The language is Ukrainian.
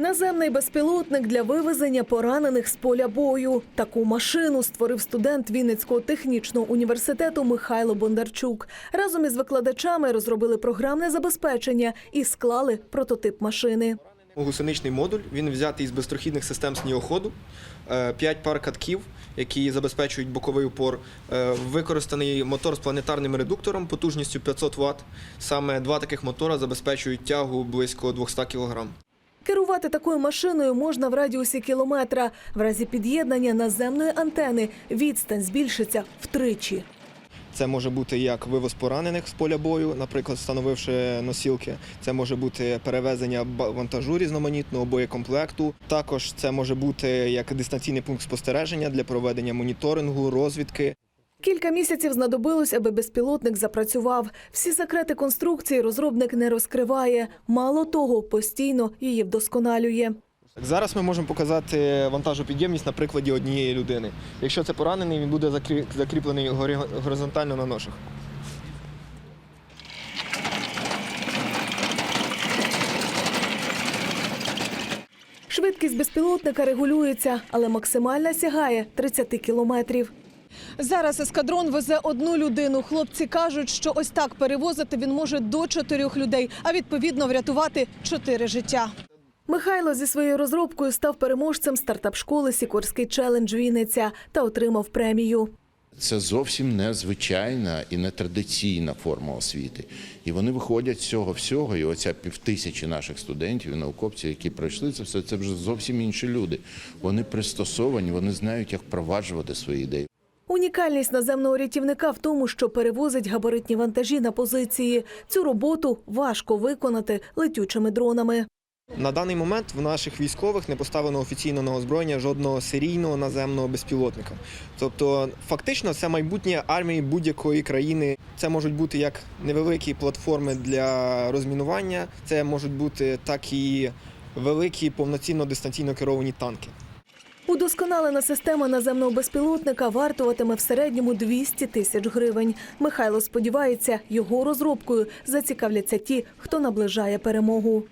Наземний безпілотник для вивезення поранених з поля бою. Таку машину створив студент Вінницького технічного університету Михайло Бондарчук. Разом із викладачами розробили програмне забезпечення і склали прототип машини. Гусеничний модуль він взятий з безтрохідних систем снігоходу, Е, п'ять пар катків, які забезпечують боковий упор. Е, Використаний мотор з планетарним редуктором потужністю 500 Вт. Саме два таких мотора забезпечують тягу близько 200 кг. Керувати такою машиною можна в радіусі кілометра. В разі під'єднання наземної антени відстань збільшиться втричі. Це може бути як вивоз поранених з поля бою, наприклад, встановивши носілки. Це може бути перевезення вантажу різноманітного боєкомплекту. Також це може бути як дистанційний пункт спостереження для проведення моніторингу, розвідки. Кілька місяців знадобилось, аби безпілотник запрацював. Всі секрети конструкції розробник не розкриває. Мало того, постійно її вдосконалює. Зараз ми можемо показати вантажопідємність на прикладі однієї людини. Якщо це поранений, він буде закріплений горизонтально на ношах. Швидкість безпілотника регулюється, але максимальна сягає 30 кілометрів. Зараз ескадрон везе одну людину. Хлопці кажуть, що ось так перевозити він може до чотирьох людей, а відповідно врятувати чотири життя. Михайло зі своєю розробкою став переможцем стартап-школи Сікорський челендж Вінниця та отримав премію. Це зовсім незвичайна і нетрадиційна форма освіти. І вони виходять з цього всього, і оця півтисячі наших студентів і науковців, які пройшли це все, це вже зовсім інші люди. Вони пристосовані, вони знають, як впроваджувати свої ідеї. Унікальність наземного рятівника в тому, що перевозить габаритні вантажі на позиції. Цю роботу важко виконати летючими дронами. На даний момент в наших військових не поставлено офіційно на озброєння жодного серійного наземного безпілотника. Тобто, фактично, це майбутнє армії будь-якої країни. Це можуть бути як невеликі платформи для розмінування, це можуть бути так і великі повноцінно дистанційно керовані танки. Удосконалена система наземного безпілотника вартуватиме в середньому 200 тисяч гривень. Михайло сподівається, його розробкою зацікавляться ті, хто наближає перемогу.